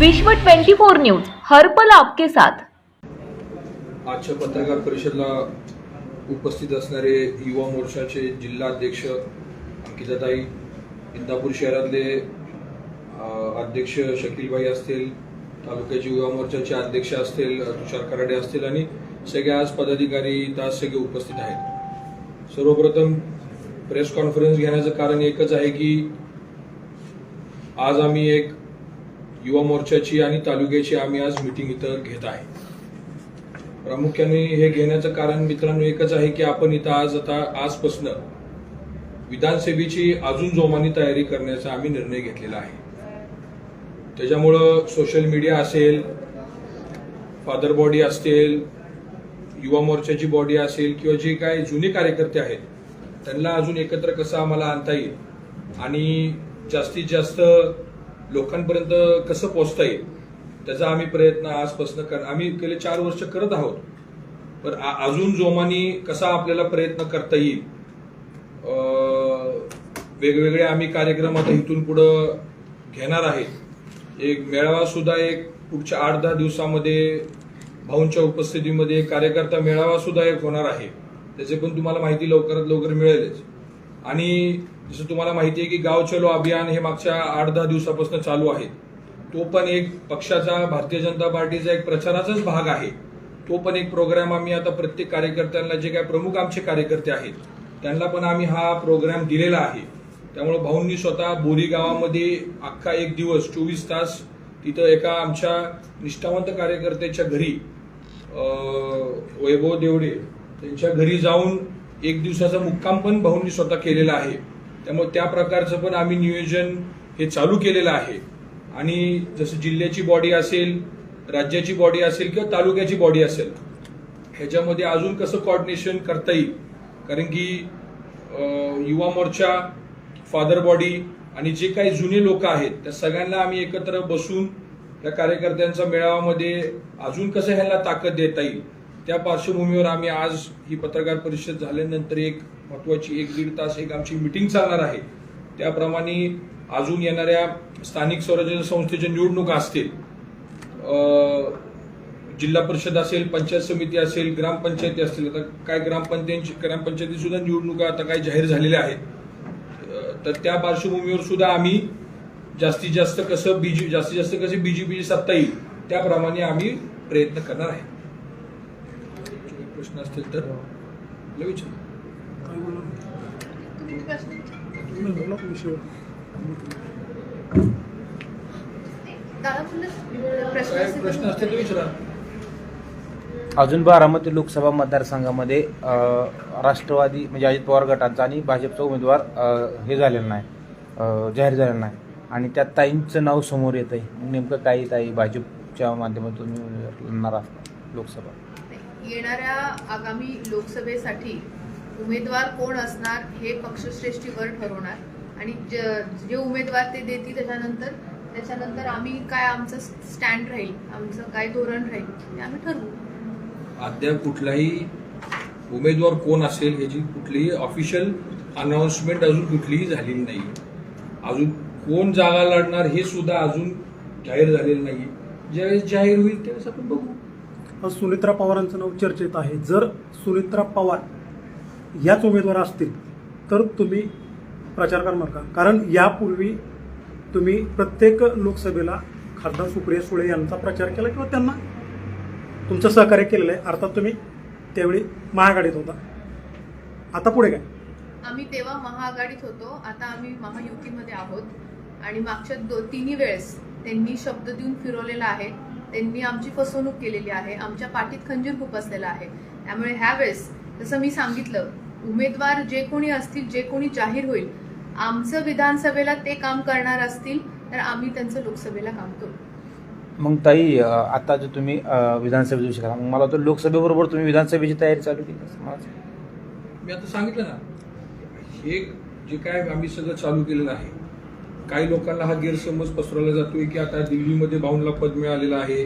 विश्व 24 न्यूज हरपल आपके साथ. आजच्या पत्रकार परिषदला उपस्थित असणारे युवा मोर्चाचे जिल्हा अध्यक्ष अंकिताताई इंदापूर शहरातले अध्यक्ष शकीलबाई असतील तालुक्याचे युवा मोर्चाचे अध्यक्ष असतील तुषार कराडे असतील आणि सगळे आज पदाधिकारी तास सगळे उपस्थित आहेत. सर्वप्रथम प्रेस कॉन्फरन्स घेण्याचं कारण एकच आहे की आज आम्ही एक युवा मोर्चाची आणि तालुक्याची आम्ही आज मिटिंग इथं घेत आहे. प्रामुख्याने हे घेण्याचं कारण मित्रांनो एकच आहे की आपण इथं आज आता आजपासनं विधानसभेची अजून जोमानी तयारी करण्याचा आम्ही निर्णय घेतलेला आहे. त्याच्यामुळं सोशल मीडिया असेल फादर बॉडी असतील युवा मोर्चाची बॉडी असेल किंवा जे काय जुने कार्यकर्ते आहेत त्यांना अजून एकत्र कसं आम्हाला आणता येईल? आणि जास्तीत जास्त लोकांपर्यंत कसं पोहोचता येईल त्याचा आम्ही प्रयत्न आजपासून कर आम्ही गेले चार वर्ष करत आहोत. पण आ- अजून जोमानी कसा आपल्याला प्रयत्न करता येईल वेगवेगळे आम्ही कार्यक्रम आता इथून पुढं घेणार आहेत. एक मेळावा सुद्धा एक पुढच्या आठ दहा दिवसामध्ये भाऊंच्या उपस्थितीमध्ये कार्यकर्ता मेळावा सुद्धा एक होणार आहे. त्याचे पण तुम्हाला माहिती लवकरात लवकर मिळेलच. आणि जसं तुम्हाला माहिती आहे की गाव चलो अभियान हे मागच्या आठ दहा दिवसापासून चालू आहे. तो पण एक पक्षाचा भारतीय जनता पार्टीचा एक प्रचाराचाच भाग आहे. तो पण एक प्रोग्राम आम्ही आता प्रत्येक कार्यकर्त्यांना जे काय प्रमुख आमचे कार्यकर्ते आहेत त्यांना पण आम्ही हा प्रोग्राम दिलेला आहे. त्यामुळे भाऊंनी स्वतः बोरी गावामध्ये अख्खा एक दिवस चोवीस तास तिथं एका आमच्या निष्ठावंत कार्यकर्त्याच्या घरी वैभव देवडे त्यांच्या घरी जाऊन एक दिवसाचा मुक्काम पण भाऊंनी स्वतः केलेला आहे. त्यामुळे त्या प्रकारचं पण आम्ही नियोजन हे चालू केलेलं आहे. आणि जसं जिल्ह्याची बॉडी असेल राज्याची बॉडी असेल किंवा तालुक्याची बॉडी असेल ह्याच्यामध्ये अजून कसं कॉर्डिनेशन करता येईल? कारण की युवा मोर्चा फादर बॉडी आणि जे काही जुने लोक आहेत त्या सगळ्यांना आम्ही एकत्र बसून त्या कार्यकर्त्यांच्या मेळाव्यामध्ये अजून कसं ह्याला ताकद देता येईल? त्या पार्श्वभूमीवर आम्ही आज ही पत्रकार परिषद झाल्यानंतर एक महत्वाची एक दीड तास एक आमची मिटिंग चालणार आहे. त्याप्रमाणे अजून येणाऱ्या स्थानिक स्वराज्य संस्थेच्या निवडणुका असतील जिल्हा परिषद असेल पंचायत समिती असेल ग्रामपंचायती असतील आता काय ग्रामपंचायती ग्रामपंचायती सुद्धा निवडणुका आता काय जाहीर झालेल्या आहेत. तर त्या पार्श्वभूमीवर सुद्धा आम्ही जास्तीत जास्त कसं बीजे जास्तीत जास्त कसे बीजेपीची सत्ता येईल त्याप्रमाणे आम्ही प्रयत्न करणार आहे. प्रश्न असतील तर विचार. अजून बारामती लोकसभा मतदारसंघामध्ये राष्ट्रवादी म्हणजे अजित पवार गटांचा आणि भाजपचा उमेदवार हे झालेला नाही. जाहीर झालेला नाही. आणि त्या ताईंचं नाव समोर येत आहे नेमकं काही ताई भाजपच्या माध्यमातून लढणार असतात लोकसभा? येणाऱ्या आगामी लोकसभेसाठी उमेदवार कोण असणार हे पक्षश्रेष्ठीवर ठरवणार. आणि ज- जे उमेदवार ते देतील त्याच्यानंतर त्याच्यानंतर आम्ही काय आमचं स्टँड राहील आमचं काय धोरण राहील ते आम्ही ठरवू. अद्याप कुठलाही उमेदवार कोण असेल ह्याची कुठलीही ऑफिशियल अनाउन्समेंट अजून कुठलीही झालेली नाही. अजून कोण जागा लढणार हे सुद्धा अजून जाहीर झालेलं नाही. ज्यावेळेस जाहीर होईल त्यावेळेस आपण बघू. आज सुनित्रा पवारांचं नाव चर्चेत आहे. जर सुनित्रा पवार याच उमेदवार असतील तर तुम्ही प्रचार करणार का? कारण यापूर्वी तुम्ही प्रत्येक लोकसभेला खासदार सुप्रिया सुळे यांचा प्रचार केला किंवा त्यांना तुमचं सहकार्य केलेलं आहे अर्थात तुम्ही त्यावेळी महाआघाडीत होता. आता पुढे काय? आम्ही तेव्हा महाआघाडीत होतो आता आम्ही महायुतीमध्ये आहोत. आणि मागच्या दो तिन्ही वेळेस त्यांनी शब्द देऊन फिरवलेला आहे. त्यांनी आमची फसवणूक केलेली आहे आमच्या पाठीत खंजीर खुपसलेला आहे. त्यामुळे ह्या वेळेस जसं मी सांगितलं उमेदवार जे कोणी असतील जे कोणी जाहीर होईल आमचं विधानसभेला ते काम करणार असतील तर आम्ही त्यांचं लोकसभेला काम करू मग ताई आता जो तुम्ही अ, विधानसभेचा विषय करा मग मला वाटतं लोकसभेबरोबर तुम्ही विधानसभेची तयारी चालू केली असं मला वाटतं. मी आता सांगितलं ना हे जे काय आम्ही सगळं चालू केलेलं आहे काही लोकांना हा गैरसमज पसरवला जातोय की आता दिल्लीमध्ये भाऊंला पद मिळालेलं आहे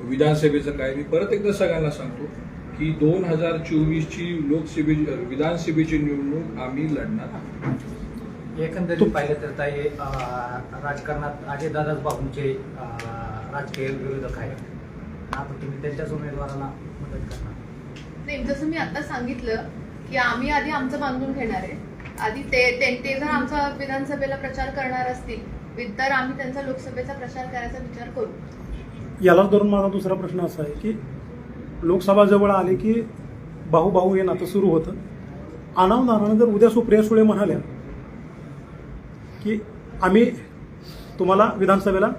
विधानसभेचं काय मी परत एकदा सगळ्यांना सांगतो की दोन हजार चोवीसची लोकसभेची विधानसभेची निवडणूक आम्ही लढणार आहोत. एकंदरीत पाहिलं तर ताई राजकारणात अजयदादाच बाबूंचे राजकीय विरोधक आहेत. आता तुम्ही त्यांच्याच उमेदवाराला मदत करणार. नाही जसं मी आता सांगितलं की आम्ही आधी आमचं बांधून घेणार आहे. आधी ते ते ते जर आमचा विधानसभेला प्रचार करणार असतील तर आम्ही त्यांचा लोकसभेचा प्रचार करायचा विचार करू. यालाच धरून माझा दुसरा प्रश्न असा आहे की लोकसभा जवळ आले की भाऊ भाऊ हे नातं सुरू होतं. अनावधानानं जर उद्या सुप्रिया सुळे म्हणाल्या की आम्ही तुम्हाला विधानसभेला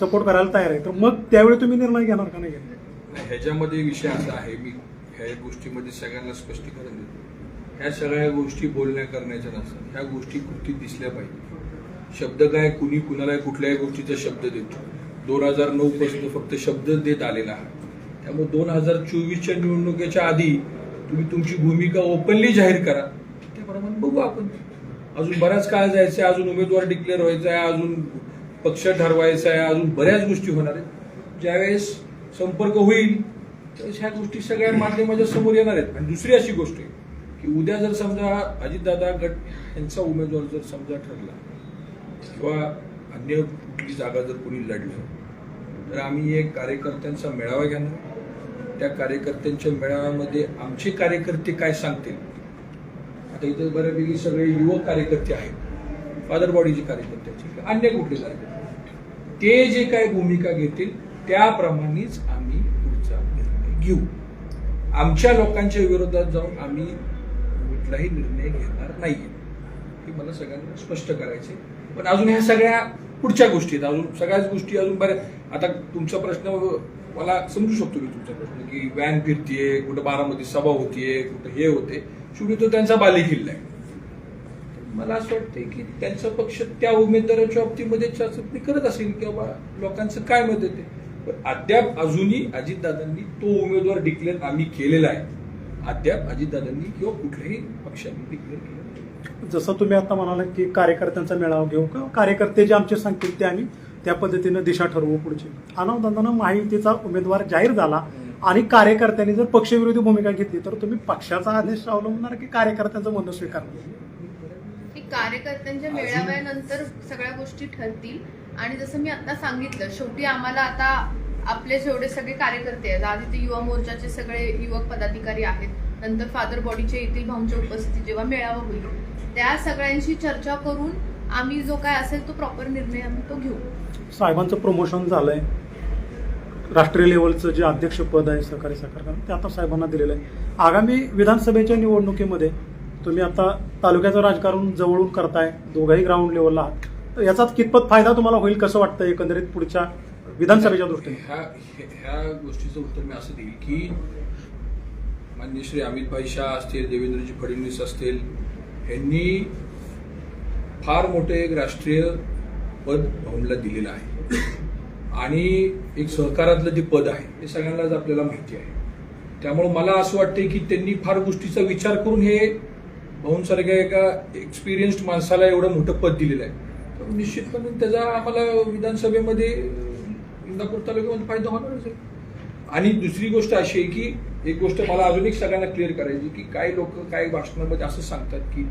सपोर्ट करायला तयार आहे तर मग त्यावेळी तुम्ही निर्णय घेणार का नाही घेणार? ह्याच्यामध्ये विषय असा आहे मी ह्या गोष्टीमध्ये सगळ्यांना स्पष्टीकरण देतो. ह्या सगळ्या गोष्टी बोलण्या करण्याच्या नसतात ह्या गोष्टी कृती दिसल्या पाहिजे. शब्द काय कुणी कुणाला कुठल्याही गोष्टीचा शब्द देतो दोन हजार नऊ पासून फक्त शब्द देत आलेला आहे. त्यामुळे दोन हजार चोवीसच्या निवडणुकीच्या आधी तुम्ही तुमची भूमिका ओपनली जाहीर करा. त्याप्रमाणे बघू आपण. अजून बराच काळ जायचा आहे अजून उमेदवार डिक्लेअर व्हायचा आहे अजून पक्ष ठरवायचा आहे अजून बऱ्याच गोष्टी होणार आहेत. ज्यावेळेस संपर्क होईल त्यावेळेस ह्या गोष्टी सगळ्या माध्यमाच्या समोर येणार आहेत. आणि दुसरी अशी गोष्ट आहे की उद्या जर समजा अजितदादा गट यांचा उमेदवार जर समजा ठरला किंवा अन्य कुठली जागा जर कोणी लढलं तर आम्ही एक कार्यकर्त्यांचा मेळावा घेणार. त्या कार्यकर्त्यांच्या मेळाव्यामध्ये आमचे कार्यकर्ते काय सांगतील? आता इथे बऱ्यापैकी सगळे युवक कार्यकर्ते आहेत. फादर बॉडीचे कार्यकर्ते अन्य कुठले कार्यकर्ते? ते जे काय भूमिका घेतील त्याप्रमाणेच आम्ही पुढचा निर्णय घेऊ. आमच्या लोकांच्या विरोधात जाऊन आम्ही कुठलाही निर्णय घेणार नाहीये. हे मला सगळ्यांना स्पष्ट करायचे पण अजून ह्या सगळ्या पुढच्या गोष्टी आहेत. अजून सगळ्याच गोष्टी अजून बऱ्या आता तुमचा प्रश्न मला समजू शकतो मी तुमचा प्रश्न की व्हॅन फिरतीये कुठं बारामती सभा होतीये कुठं हे होते. शेवटी तो त्यांचा बालेकिल्ला आहे. मला असं वाटतंय की त्यांचा पक्ष त्या उमेदवाराच्या बाबतीमध्ये चाचपणी करत असेल की बाबा लोकांचं काय मत येते पण अद्याप अजूनही अजितदादांनी तो उमेदवार डिक्लेअर आम्ही केलेला आहे. अद्याप अजितदादांनी किंवा कुठल्याही पक्षाने डिक्लेअर केलं जसं तुम्ही आता म्हणाला की कार्यकर्त्यांचा मेळावा घेऊ का? कार्यकर्ते जे आमचे सांगतील ते आम्ही त्या पद्धतीनं दिशा ठरवू पुढची. अनावधानानं महायुतीचा उमेदवार जाहीर झाला आणि कार्यकर्त्यांनी जर पक्षविरोधी भूमिका घेतली तर तुम्ही पक्षाचा आदेश अवलंबणार की कार्यकर्त्यांचं म्हणणं स्वीकारणार? कार्यकर्त्यांच्या मेळाव्यानंतर सगळ्या गोष्टी ठरतील. आणि जसं मी आता सांगितलं शेवटी आम्हाला आता आपले जेवढे सगळे कार्यकर्ते आहेत आधी ते युवा मोर्चाचे सगळे युवक पदाधिकारी आहेत नंतर फादर बॉडीचे येथील भाऊंच्या उपस्थितीत जेव्हा मेळावा होईल त्या सगळ्यांशी चर्चा करून आम्ही जो काय असेल तो प्रॉपर निर्णय आम्ही तो घेऊ. साहेबांचं प्रमोशन आहे राष्ट्रीय लेवलचं जे अध्यक्षपद आहे सहकारी सहकार ते आता साहेबांना दिलेलं आहे. आगामी विधानसभेच्या निवडणुकीमध्ये तुम्ही आता तालुक्याचं राजकारण जवळून करताय दोघाही ग्राउंड लेवलला आहात. तर याचा कितपत फायदा तुम्हाला होईल कसं वाटतं एकंदरीत पुढच्या विधानसभेच्या दृष्टीने? ह्या ह्या गोष्टीचं उत्तर मी असं देईल की मान्य श्री अमित भाई शाह असतील देवेंद्रजी फडणवीस असतील यांनी फार मोठे एक राष्ट्रीय पद भाऊंला दिलेलं आहे. आणि एक सहकारातलं जे पद आहे हे सगळ्यांनाच आपल्याला माहिती आहे. त्यामुळे मला असं वाटते की त्यांनी फार गोष्टीचा विचार करून हे भाऊंसारख्या एका एक्सपिरियन्स्ड माणसाला एवढं मोठं पद दिलेलं आहे. तर निश्चितपणे त्याचा आम्हाला विधानसभेमध्ये इंदापूर तालुक्यामध्ये फायदा होणारच आहे. आणि दुसरी गोष्ट अशी आहे की एक गोष्ट मला अजून एक सगळ्यांना क्लिअर करायची की काही लोक काही भाषणामध्ये असं सांगतात की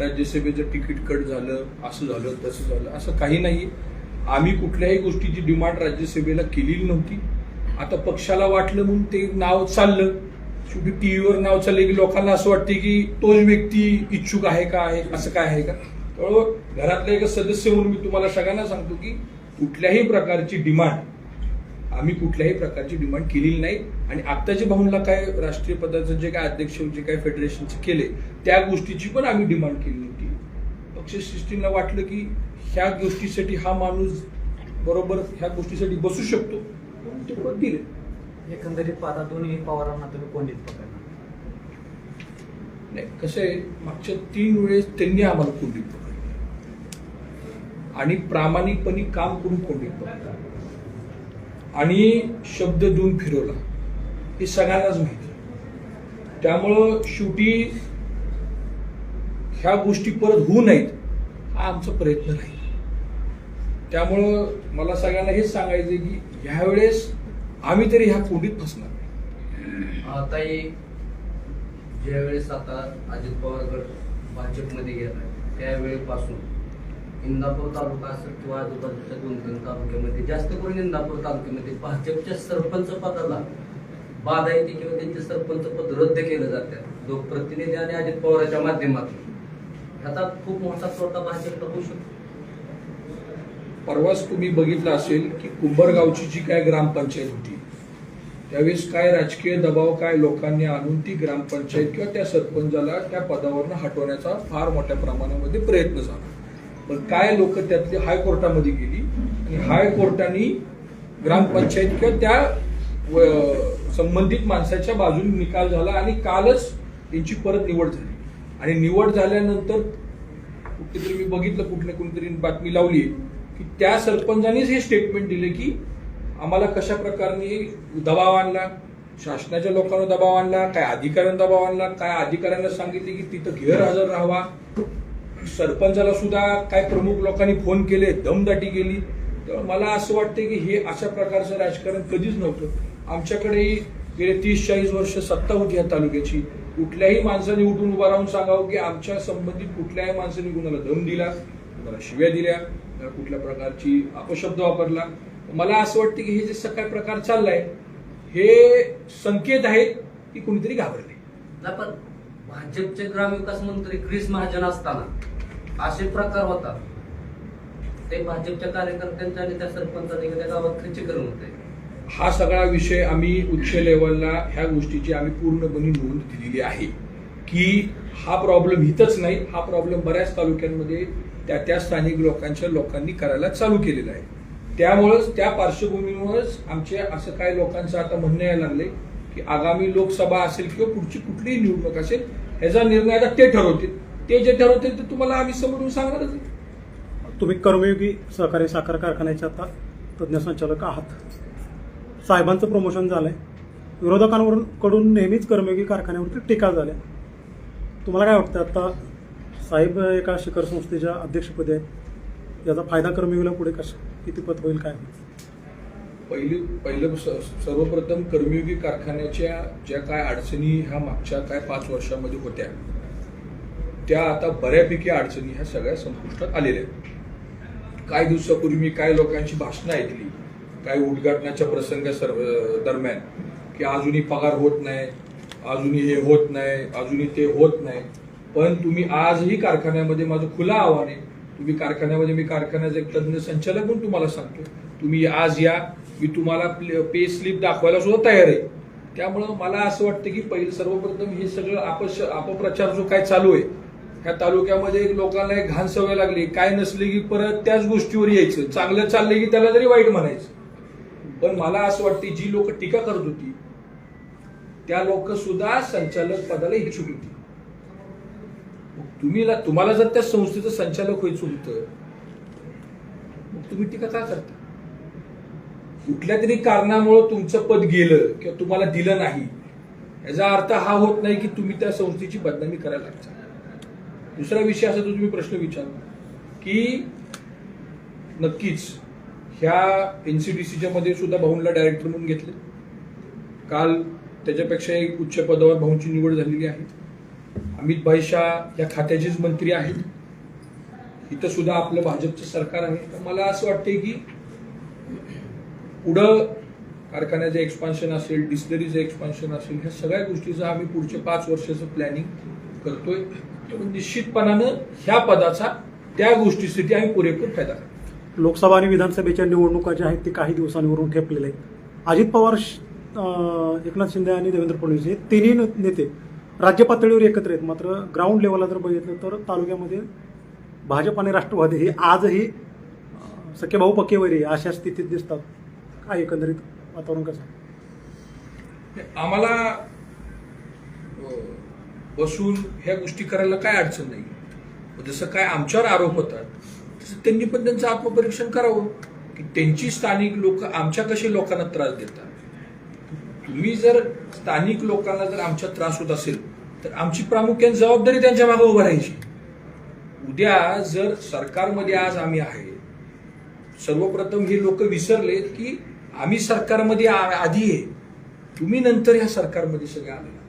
राज्यसभेचं तिकीट कट झालं असं झालं तसं झालं असं काही नाही आम्ही कुठल्याही गोष्टीची डिमांड राज्यसभेला केलेली नव्हती. आता पक्षाला वाटलं म्हणून ते नाव चाललं. शेवटी टीव्हीवर नाव चाललं की लोकांना असं वाटते की तोच व्यक्ती इच्छुक आहे का आहे असं काय आहे का? त्यामुळं घरातला एक सदस्य म्हणून मी तुम्हाला सगळ्यांना सांगतो की कुठल्याही प्रकारची डिमांड आम्ही कुठल्याही प्रकारची डिमांड केलेली नाही. आणि आत्ताच्या भाऊंना काय राष्ट्रीय पदाचं जे काय अध्यक्ष जे काय फेडरेशनचे केले त्या गोष्टीची पण आम्ही डिमांड केली नव्हती पक्ष सिस्टीमला वाटलं की ह्या गोष्टीसाठी हा माणूस बरोबर ह्या गोष्टीसाठी बसू शकतो. ते पद दिले. एकंदरीत आता दोन्ही पवारांना तुम्ही कोंडीत पकडणार? नाही कसं आहे मागच्या तीन वेळेस त्यांनी आम्हाला कोंडीत पकडले? आणि प्रामाणिकपणे काम करून कोंडीत पकडलं? आणि शब्द देऊन फिरवला. हे सगळ्यांनाच माहिती त्यामुळं शेवटी ह्या गोष्टी परत होऊ नयेत हा आमचा प्रयत्न नाही त्यामुळं मला सगळ्यांना हेच सांगायचं की ह्यावेळेस आम्ही तरी ह्या कोंडीत फसणार नाही. ताई ज्यावेळेस आता अजित पवार गट भाजपमध्ये गेला त्यावेळेपासून इंदापूर तालुका असेल किंवा आजूबाजूच्या दोन तीन तालुक्यामध्ये जास्त करून इंदापूर तालुक्यामध्ये भाजपच्या सरपंच पदाला बाधा येते किंवा त्यांचे सरपंच पद रद्द केलं जातात लोकप्रतिनिधी आणि अजित पवारांच्या माध्यमातून. ह्याचा खूप मोठा तोटा भाजपला होऊ शकतो. परवाच तुम्ही बघितलं असेल की कुंभरगावची जी काय ग्रामपंचायत होती त्यावेळेस काय राजकीय दबाव काय लोकांनी आणून ती ग्रामपंचायत किंवा त्या सरपंचाला त्या पदावरनं हटवण्याचा फार मोठ्या प्रमाणामध्ये प्रयत्न झाला. पण काय लोक त्यातली हायकोर्टामध्ये गेली आणि हायकोर्टाने ग्रामपंचायत किंवा त्या व- संबंधित माणसाच्या बाजूने निकाल झाला आणि कालच त्यांची परत निवड झाली. आणि निवड झाल्यानंतर कुठेतरी मी बघितलं कुठल्या कुणीतरी बातमी लावली की त्या सरपंचानेच हे स्टेटमेंट दिले की आम्हाला कशा प्रकारे दबाव आणला शासनाच्या लोकांना दबाव आणला काय अधिकाऱ्यांना दबाव आणला काय अधिकाऱ्यांना सांगितले की तिथं गैरहजर राहावा सरपंचाला सुद्धा काय प्रमुख लोकांनी फोन केले दमदाटी केली. तर मला असं वाटतं की हे अशा प्रकारचं राजकारण कधीच नव्हतं. आमच्याकडेही गेले तीस चाळीस वर्ष सत्ता होती या तालुक्याची. कुठल्याही माणसाने उठून उभा राहून सांगावं की आमच्या संबंधित कुठल्याही माणसाने कुणाला दम दिला कुणाला शिव्या दिल्या कुठल्या प्रकारची अपशब्द वापरला. मला असं वाटतं की हे जे सकाळ प्रकार चाललाय हे संकेत आहेत की कुणीतरी घाबरले. पण भाजपचे ग्रामविकास मंत्री क्रिस महाजन असताना असे प्रकार होतात. ते भाजपच्या कार्यकर्त्यांच्या आणि त्या सरपंचाने त्या गावात खर्चीकरण होते. हा सगळा विषय आम्ही उच्च लेवलला ह्या गोष्टीची आम्ही पूर्णपणे नोंद दिलेली आहे. की हा प्रॉब्लेम इथंच नाही हा प्रॉब्लेम बऱ्याच तालुक्यांमध्ये त्या त्या स्थानिक लोकांच्या लोकांनी करायला चालू केलेला आहे. त्यामुळंच त्या पार्श्वभूमीवरच आमचे असं काय लोकांचं आता म्हणणं यायला लागले की आगामी लोकसभा असेल किंवा पुढची कुठलीही निवडणूक असेल ह्याचा निर्णय आता ते ठरवतील. ते जे ठरवतील ते तुम्हाला आम्ही समोरून सांगणारच तुम्ही कर्मयोगी सहकारी साखर कारखान्याचे आता तज्ज्ञ संचालक आहात. साहेबांचं प्रमोशन झालंय. विरोधकांवरून कडून नेहमीच कर्मयोगी कारखान्यावरती टीका झाल्या तुम्हाला काय वाटतं आता साहेब एका शिखर संस्थेच्या अध्यक्षपदी आहेत. याचा फायदा कर्मयोगीला पुढे कशा किती पत होईल काय होईल? पहिली पहिलं स- सर्वप्रथम कर्मयोगी कारखान्याच्या ज्या काय अडचणी ह्या मागच्या काय पाच वर्षामध्ये होत्या त्या आता बऱ्यापैकी अडचणी ह्या सगळ्या संपुष्टात आलेल्या आहेत. काही दिवसापूर्वी मी काय लोकांची भाषणं ऐकली काही उद्घाटनाच्या प्रसंग सर्व दरम्यान की अजूनही पगार होत नाही अजूनही हे होत नाही अजूनही ते होत नाही. पण तुम्ही आजही कारखान्यामध्ये माझं खुलं आव्हान आहे. तुम्ही कारखान्यामध्ये मी कारखान्याचा एक तज्ज्ञ संचालक म्हणून तुम्हाला सांगतो. तुम्ही आज या मी तुम्हाला पे स्लिप दाखवायला सुद्धा तयार आहे. त्यामुळं मला असं वाटतं की पहिलं सर्वप्रथम हे सगळं अपश अपप्रचार जो काय चालू आहे ह्या तालुक्यामध्ये लोकांना एक घाण सवय लागली. काय नसले की परत त्याच गोष्टीवर यायचं. चांगलं चाललं की त्याला जरी वाईट म्हणायचं. पण मला असं वाटतं जी लोक टीका करत होती त्या लोक सुद्धा संचालक पदाला इच्छुक होती. मग तुम्ही तुम्हाला जर त्या संस्थेचं संचालक व्हायचं होतं मग तुम्ही टीका का करता? कुठल्या तरी कारणामुळे तुमचं पद गेलं किंवा तुम्हाला दिलं नाही याचा अर्थ हा होत नाही की तुम्ही त्या संस्थेची बदनामी करायला लागता. दुसरा विषय असा तो तुम्ही प्रश्न विचारला की नक्कीच ह्या एनसीडीसीच्या मध्ये सुद्धा भाऊंला डायरेक्टर म्हणून घेतले. काल त्याच्यापेक्षा एक उच्च पदावर भाऊंची निवड झालेली आहे. अमित भाई शाह या खात्याचेच मंत्री आहेत. इथं सुद्धा आपलं भाजपचं सरकार आहे. तर मला असं वाटतंय की पुढं कारखान्याचं एक्सपान्शन असेल डिस्टरीचं एक्सपान्शन असेल ह्या सगळ्या गोष्टीचं आम्ही पुढचे पाच वर्षाचं प्लॅनिंग करतोय. निश्चितपणानं ह्या पदाचा त्या गोष्टीसाठी आम्ही पुरेपूर फायदा करतो लोकसभा आणि विधानसभेच्या निवडणुका ज्या आहेत ते काही दिवसांवरून ठेपलेल्या आहेत. अजित पवार एकनाथ शिंदे आणि देवेंद्र फडणवीस हे तिन्ही न- नेते राज्य पातळीवर एकत्र आहेत. मात्र ग्राउंड लेवलला जर बघितलं तर तालुक्यामध्ये भाजप आणि राष्ट्रवादी हे आजही अं, सख्खे भाऊ आहे अशा स्थितीत दिसतात. हा एकंदरीत वातावरण कसं? आम्हाला बसून ह्या गोष्टी करायला काय अडचण नाही. जसं काय आमच्यावर आरोप होतात तसं त्यांनी पण त्यांचं आत्मपरीक्षण करावं. की त्यांची स्थानिक लोक आमच्या कसे लोकांना त्रास देतात? तुम्ही जर स्थानिक लोकांना जर आमच्या त्रास होत असेल तर आमची प्रामुख्याने जबाबदारी त्यांच्या मागे उभं राहायची. उद्या जर सरकारमध्ये आज आम्ही आहे सर्वप्रथम हे लोक विसरले की आम्ही सरकारमध्ये आ- आधी आहे. तुम्ही नंतर ह्या सरकारमध्ये सगळ्या आले.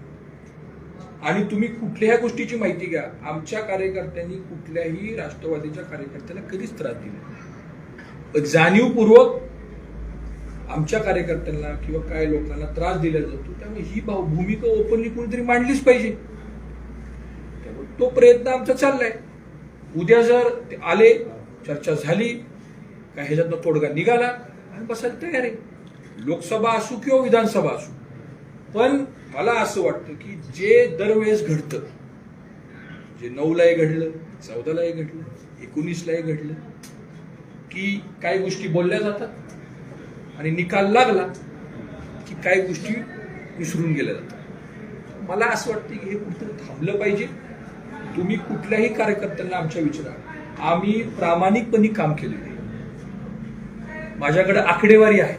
आणि तुम्ही कुठल्याही गोष्टीची माहिती घ्या. आमच्या कार्यकर्त्यांनी कुठल्याही राष्ट्रवादीच्या कार्यकर्त्याला कधीच त्रास दिला जाणीवपूर्वक आमच्या कार्यकर्त्यांना किंवा काय लोकांना त्रास दिला जातो. त्यामुळे ही भाव- भूमिका ओपनली कोणीतरी मांडलीच पाहिजे. त्यामुळे तो प्रयत्न आमचा चाललाय. उद्या जर आले चर्चा झाली काय ह्याच्यातनं तोडगा निघाला आणि बसायला तयार आहे लोकसभा असू किंवा विधानसभा असू. पण मला असं वाटतं की जे दरवेळेस घडतं जे नऊलाही घडलं चौदालाही घडलं एकोणीसलाही घडलं की काही गोष्टी बोलल्या जातात आणि निकाल लागला की काही गोष्टी विसरून गेल्या जातात. मला असं वाटतं की हे कुठेतरी थांबलं पाहिजे. तुम्ही कुठल्याही कार्यकर्त्यांना आमच्या विचारा आम्ही प्रामाणिकपणे काम केलेलं आहे. माझ्याकडे आकडेवारी आहे.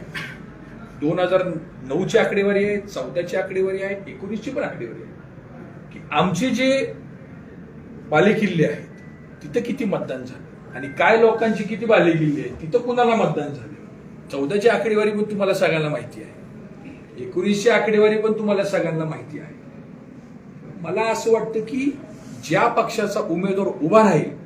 दोन हजार नऊची आकडेवारी आहे चौदाची आकडेवारी आहे एकोणीसची पण आकडेवारी आहे. की आमचे जे बालेकिल्ले आहेत तिथं किती मतदान झालं? आणि काय लोकांची किती बालेकिल्ले आहेत तिथं कुणाला मतदान झालं? चौदाची आकडेवारी पण तुम्हाला सगळ्यांना माहिती आहे. एकोणीसची आकडेवारी पण तुम्हाला सगळ्यांना माहिती आहे. मला असं वाटतं की ज्या पक्षाचा उमेदवार उभा राहील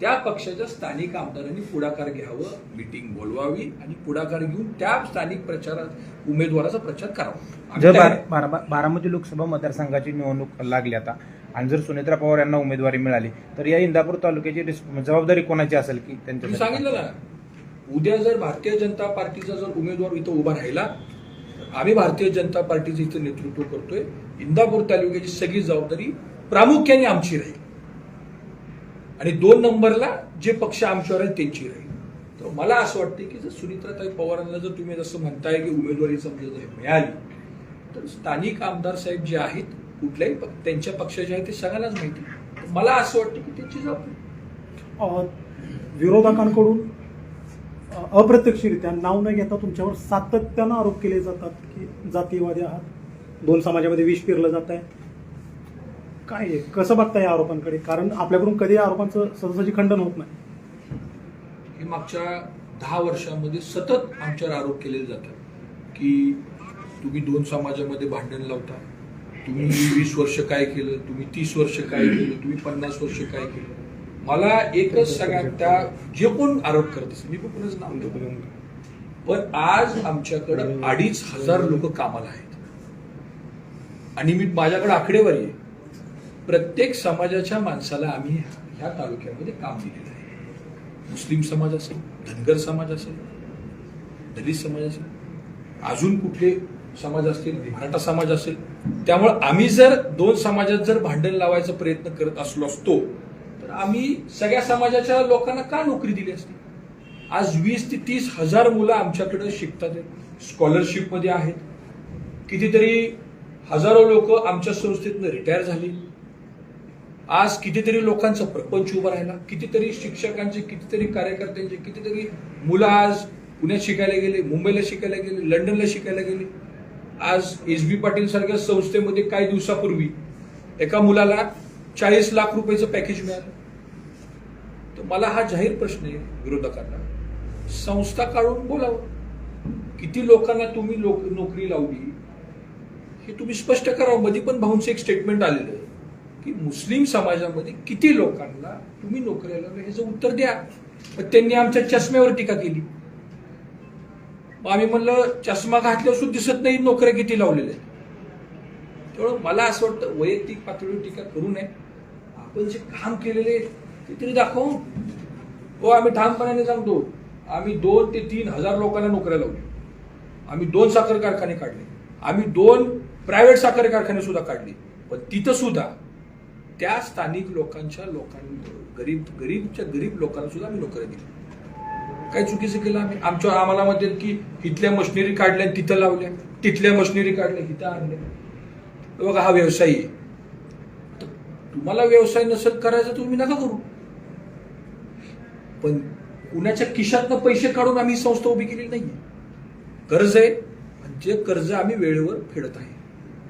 त्या पक्षाच्या स्थानिक आमदारांनी पुढाकार घ्यावं मिटिंग बोलवावी आणि पुढाकार घेऊन त्या स्थानिक प्रचारात उमेदवाराचा प्रचार करावा. जर त्या- बारा- बारा- बारामती लोकसभा मतदारसंघाची निवडणूक लागली आता आणि जर सुनेत्रा पवार यांना उमेदवारी मिळाली तर या इंदापूर तालुक्याची जबाबदारी कोणाची असेल की त्यांच्या सांगितलं ना उद्या जर भारतीय जनता पार्टीचा जर उमेदवार इथं उभा राहिला तर आम्ही भारतीय जनता पार्टीचं इथं नेतृत्व करतोय. इंदापूर तालुक्याची सगळी जबाबदारी प्रामुख्याने आमची राहील. आणि दोन नंबरला जे पक्ष आमच्यावर आहेत त्यांची राहील. तर मला असं वाटतं की जर सुनीत्राताई पवारांना जर तुम्ही जसं म्हणताय की उमेदवारी समजा जर मिळाली तर स्थानिक आमदार साहेब जे आहेत कुठल्याही त्यांच्या पक्षाचे आहेत ते सगळ्यांनाच माहिती मला असं वाटतं की त्यांची जबाबदारी विरोधकांकडून अप्रत्यक्षरित्या नाव न घेता तुमच्यावर सातत्यानं आरोप केले जातात की जातीवादी आहात. दोन समाजामध्ये विष पेरलं जात आहे. काय आहे? कसं बघता या आरोपांकडे? कारण आपल्याकडून कधी या आरोपांचं सहजासहजी खंडन होत नाही. हे मागच्या दहा वर्षामध्ये सतत आमच्यावर आरोप केलेले जातात की तुम्ही दोन समाजामध्ये भांडण लावता तुम्ही वीस वर्ष काय केलं तुम्ही तीस वर्ष काय केलं तुम्ही पन्नास वर्ष काय केलं. मला एकच सगळ्यात त्या जे कोण आरोप करत असेल मी पण कोणाचं नाव पण आज आमच्याकडे अडीच हजार लोक कामाला आहेत. आणि मी माझ्याकडे आकडेवारी आहे. प्रत्येक समाजाच्या माणसाला आम्ही ह्या तालुक्यामध्ये काम दिलेलं आहे. मुस्लिम समाज असेल धनगर समाज असेल दलित समाज असेल अजून कुठले समाज असतील मराठा समाज असेल त्यामुळं आम्ही जर दोन समाजात जर भांडण लावायचा प्रयत्न करत असलो असतो तर आम्ही सगळ्या समाजाच्या लोकांना का नोकरी दिली असती? आज वीस ते तीस हजार मुलं आमच्याकडे शिकतात स्कॉलरशिपमध्ये आहेत. कितीतरी हजारो लोक आमच्या संस्थेतनं रिटायर झाली. आज कितीतरी लोकांचा प्रपंच उभा राहिला. कितीतरी शिक्षकांचे कितीतरी कार्यकर्त्यांचे कितीतरी मुलं आज पुण्यात शिकायला गेले मुंबईला शिकायला गेले लंडनला शिकायला गेले. आज एस बी पाटील सारख्या संस्थेमध्ये काही दिवसापूर्वी एका मुलाला चाळीस लाख रुपयाचं पॅकेज मिळालं. तर मला हा जाहीर प्रश्न आहे विरोधकांना. संस्था काढून बोलावं. किती लोकांना तुम्ही लोक नोकरी लावली हे तुम्ही स्पष्ट करावं. मध्ये पण भाऊंचं एक स्टेटमेंट आलेलं आहे. की मुस्लिम समाजामध्ये किती लोकांना तुम्ही नोकऱ्या लावल्या ह्याचं उत्तर द्या. पण त्यांनी आमच्या चष्म्यावर टीका केली. मग आम्ही म्हणलं चष्मा घातल्यावर सुद्धा दिसत नाही नोकऱ्या किती लावलेल्या आहेत. त्यामुळं मला असं वाटतं वैयक्तिक पातळीवर टीका करू नये. आपण जे काम केलेले ते तरी दाखवू हो आम्ही ठामपणाने सांगतो आम्ही दोन ते तीन हजार लोकांना नोकऱ्या लावल्या. आम्ही दोन साखर कारखाने काढले. आम्ही दोन प्रायव्हेट साखर कारखाने सुद्धा काढले. पण तिथं सुद्धा त्या स्थानिक लोकांच्या लोकांना गरीब गरीबच्या गरीब लोकांना सुद्धा आम्ही नोकऱ्या दिल्या. काय चुकीचं केलं आम्ही. आमच्या आम्हाला म्हणते की इथल्या मशिनरी काढल्या तिथं लावल्या. तिथल्या मशिनरी काढल्या इथं आणल्या. बघा हा व्यवसाय आहे. तुम्हाला व्यवसाय नसेल करायचा तुम्ही नका करू. पण कुणाच्या खिशातनं पैसे काढून आम्ही संस्था उभी केलेली नाही कर्ज आहे. आणि जे कर्ज आम्ही वेळेवर फेडत आहे.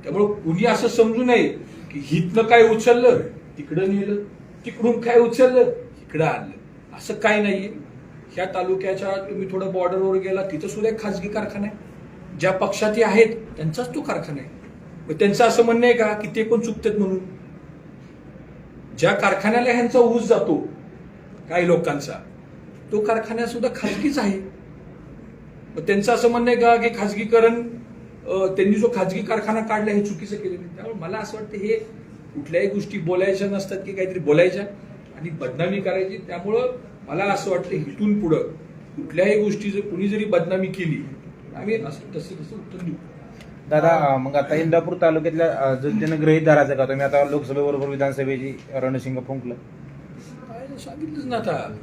त्यामुळे कुणी असं समजू नये हितनं काय उचललं? तिकडं नेलं. तिकडून काय उचललं? इकडं आणलं. असं काय नाहीये. ह्या तालुक्याच्या तुम्ही थोडं बॉर्डरवर गेला तिथं सुद्धा एक खाजगी कारखाना आहे. ज्या पक्षात आहेत त्यांचाच तो कारखाना आहे. मग त्यांचं असं म्हणणं आहे का की ते पण चुकतात म्हणून? ज्या कारखान्याला ह्यांचा ऊस जातो काही लोकांचा तो कारखाना सुद्धा खाजगीच आहे. मग त्यांचं असं म्हणणं आहे का की खाजगीकरण त्यांनी जो खाजगी कारखाना काढला हे चुकीचं आहे त्यामुळे मला असं वाटतं हे कुठल्याही गोष्टी बोलायच्या नसतात की काहीतरी बोलायच्या आणि बदनामी करायची. त्यामुळं मला असं वाटतं इथून पुढं कुठल्याही गोष्टी जर कुणी जरी बदनामी केली आम्ही असं तसं तसं उत्तर देऊ. दादा मग आता इंदापूर तालुक्यातल्या अं, जनतेनं गृहीत धरायचं का? तुम्ही आता लोकसभेबरोबर विधानसभेची रणशिंग फुंकलं. सांगितलंच ना आता.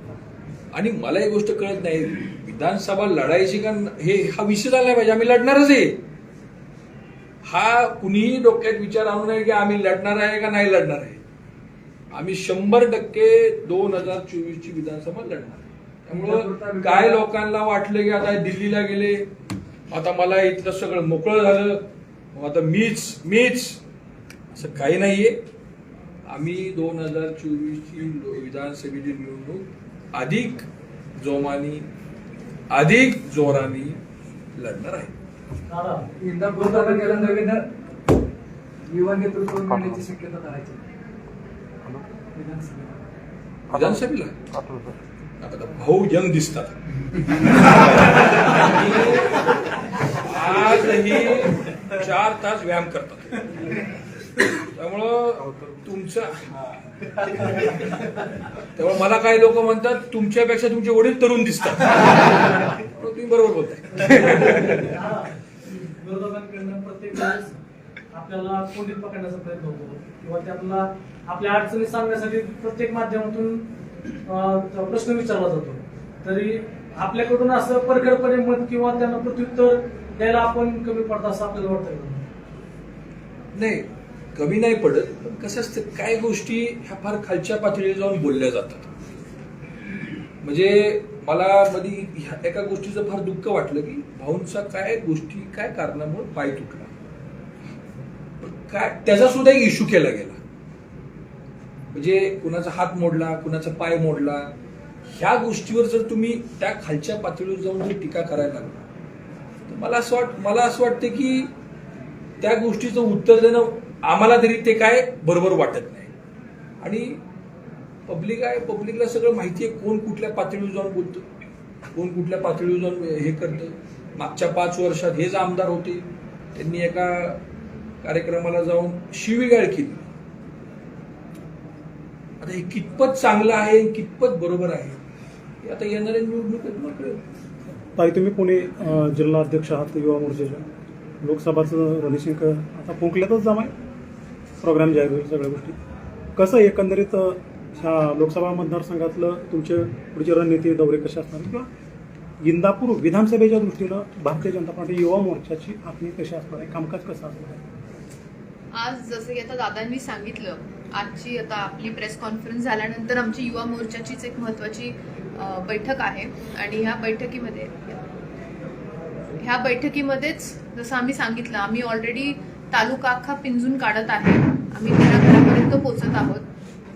आणि मला एक गोष्ट कळत नाही. विधानसभा लढायची का हे हा विषय झाला नाही पाहिजे. आम्ही लढणारच आहे. हा कुणीही डोक्यात विचार आणू नये की आम्ही लढणार आहे का नाही लढणार आहे. आम्ही शंभर टक्के दोन हजार चोवीस ची विधानसभा लढणार आहे. त्यामुळं काय लोकांना वाटलं की आता दिल्लीला गेले आता मला इथलं सगळं मोकळं झालं आता मीच मीच असं काही नाहीये. आम्ही दोन हजार चोवीसची विधानसभेची निवडणूक अधिक जोमानी अधिक जोराने लढणार आहे. दादा नवीन युवा नेतृत्व मिळण्याची शक्यता करायची विधानसभेला. आता भाऊ यंग दिसतात. आजही चार तास व्यायाम करतात. त्यामुळं तुमचा त्यामुळे मला काही लोक म्हणतात तुमच्यापेक्षा तुमचे वडील तरुण दिसतात. तुम्ही बरोबर बोलताय. विरोधकांकडनं प्रत्येक वेळेस आपल्याला कोंडीत पकडण्याचा प्रयत्न होतो. किंवा त्यातला आपल्या अडचणी सांगण्यासाठी प्रत्येक माध्यमातून प्रश्न विचारला जातो. तरी आपल्याकडून असं परखडपणे मत किंवा त्यांना प्रत्युत्तर द्यायला आपण कमी पडतो असं आपल्याला वाटतं नाही कमी नाही पडत पण कसं असतं काय गोष्टी ह्या फार खालच्या पातळीवर जाऊन बोलल्या जातात. म्हणजे मला मधी ह्या एका गोष्टीचं फार दुःख वाटलं की भाऊंचा काय गोष्टी काय कारणामुळे पाय तुटला काय त्याचा सुद्धा एक इश्यू केला गेला. म्हणजे कुणाचा हात मोडला कुणाचा पाय मोडला ह्या गोष्टीवर जर तुम्ही त्या खालच्या पातळीवर जाऊन जर टीका करायला लागला तर मला असं वाट मला असं वाटतं की त्या गोष्टीचं उत्तर देणं आम्हाला तरी ते काय बरोबर वाटत नाही. आणि पब्लिक आहे पब्लिकला सगळं माहिती आहे कोण कुठल्या पातळीवर जाऊन बोलतं. कोण कुठल्या पातळीवर जाऊन हे करतं. मागच्या पाच वर्षात हेच आमदार होते. त्यांनी एका कार्यक्रमाला जाऊन शिवीगाळ केली. आता हे कितपत चांगलं आहे कितपत बरोबर आहे हे आता येणाऱ्या निवडणुकीत मग कळेल. ताई तुम्ही पुणे जिल्हा अध्यक्ष आहात युवा मोर्चाच्या. लोकसभाचं रणशिंक आता फुंकल्यातच जमाय. प्रोग्राम जाहीर होईल सगळ्या गोष्टी. कसं एकंदरीत ह्या लोकसभा मतदारसंघातलं तुमचे पुढचे रणनीती दौरे कसे असणार? किंवा इंदापूर विधानसभेच्या दृष्टीनं भारतीय जनता पार्टी युवा मोर्चाची आखणी कशी असणार? आहे कामकाज कसं असणार? आहे आज जसं की आता दादांनी सांगितलं आजची आता आपली प्रेस कॉन्फरन्स झाल्यानंतर आमची युवा मोर्चाचीच एक महत्वाची बैठक आहे. आणि ह्या बैठकीमध्ये ह्या बैठकीमध्येच जसं आम्ही सांगितलं आम्ही ऑलरेडी तालुका अख्खा पिंजून काढत आहे. आम्ही घराघरापर्यंत पोहोचत आहोत.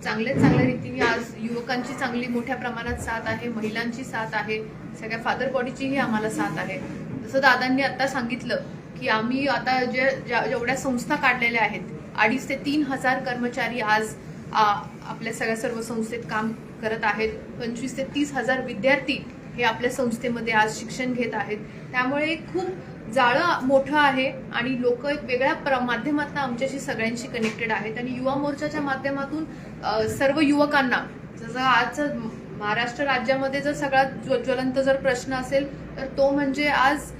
चांगल्या चांगल्या रीतीने आज युवकांची चांगली मोठ्या प्रमाणात साथ आहे महिलांची साथ आहे सगळ्या फादर बॉडीचीही आम्हाला साथ आहे. जसं दादांनी आता सांगितलं की आम्ही आता जे ज्या- जेवढ्या संस्था काढलेल्या आहेत अडीच ते तीन हजार कर्मचारी आज आपल्या सगळ्या सर्व संस्थेत काम करत आहेत. पंचवीस ते तीस हजार विद्यार्थी हे आपल्या संस्थेमध्ये आज शिक्षण घेत आहेत. त्यामुळे खूप जाळं मोठं आहे आणि लोक एक वेगळ्या प्र माध्यमातून आमच्याशी सगळ्यांशी कनेक्टेड आहेत. आणि युवा मोर्चाच्या माध्यमातून सर्व युवकांना जसं आजचं महाराष्ट्र राज्यामध्ये जर सगळ्यात ज्व- ज्वलंत जर प्रश्न असेल तर तो म्हणजे आज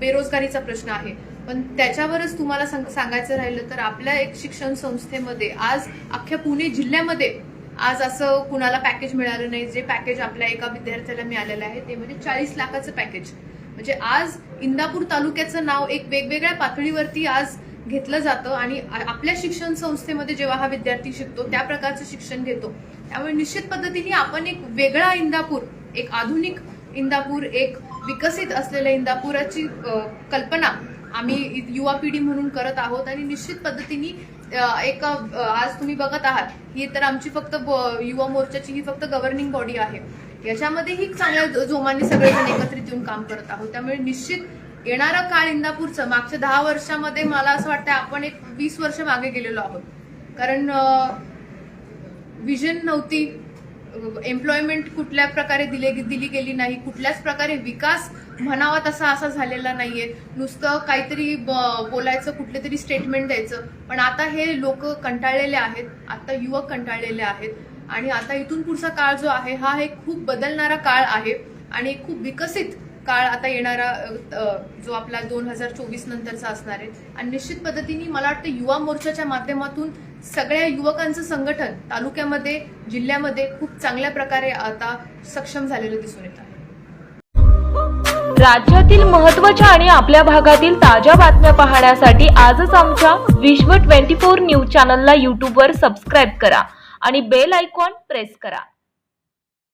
बेरोजगारीचा प्रश्न आहे. पण त्याच्यावरच तुम्हाला सांग- सांगायचं राहिलं तर आपल्या एक शिक्षण संस्थेमध्ये आज अख्ख्या पुणे जिल्ह्यामध्ये आज असं कुणाला पॅकेज मिळालं नाही. जे पॅकेज आपल्या एका विद्यार्थ्याला मिळालेलं आहे ते म्हणजे चाळीस लाखाचं पॅकेज म्हणजे आज इंदापूर तालुक्याचं नाव एक वेगवेगळ्या पातळीवरती आज घेतलं जातं आणि आपल्या शिक्षण संस्थेमध्ये जेव्हा हा विद्यार्थी शिकतो त्या प्रकारचं शिक्षण घेतो. त्यामुळे निश्चित पद्धतीने आपण एक वेगळा इंदापूर एक आधुनिक इंदापूर एक विकसित असलेल्या इंदापुराची कल्पना आम्ही युवा पिढी म्हणून करत आहोत आणि निश्चित पद्धतीने एक आज तुम्ही बघत आहात ही तर आमची फक्त ब- युवा मोर्चाची ही फक्त गव्हर्निंग बॉडी आहे. याच्यामध्येही चांगल्या जोमाने सगळेजण एकत्रित येऊन काम करत आहोत. त्यामुळे निश्चित येणारा काळ इंदापूरचं मागच्या दहा वर्षामध्ये मला असं वाटतं आपण एक वीस वर्ष मागे गेलेलो आहोत. कारण विजन नव्हती. एम्प्लॉयमेंट कुठल्या प्रकारे दिले दिली गेली नाही. कुठल्याच प्रकारे विकास म्हणावा तसा असा झालेला नाहीये. नुसतं काहीतरी ब- बोलायचं कुठले तरी स्टेटमेंट द्यायचं. पण आता हे लोक कंटाळलेले आहेत. आता युवक कंटाळलेले आहेत. आणि आता इथून पुढचा काळ जो आहे हा एक खूप बदलणारा काळ आहे. आणि खूप विकसित काळ आता येणारा जो आपला दोन हजार चोवीस नंतरचा असणार आहे. आणि निश्चित पद्धतीने मला वाटतं युवा मोर्चाच्या माध्यमातून सगळ्या युवकांचं संघटन तालुक्यामध्ये जिल्ह्यामध्ये खूप चांगल्या प्रकारे आता सक्षम झालेलं दिसून येत आहे. राज्यातील महत्त्वाच्या आणि आपल्या भागातील ताज्या बातम्या पाहण्यासाठी आजच आमच्या विश्व 24 न्यूज चॅनलला यूट्यूबवर सबस्क्राईब करा आणि बेल आयकॉन प्रेस करा.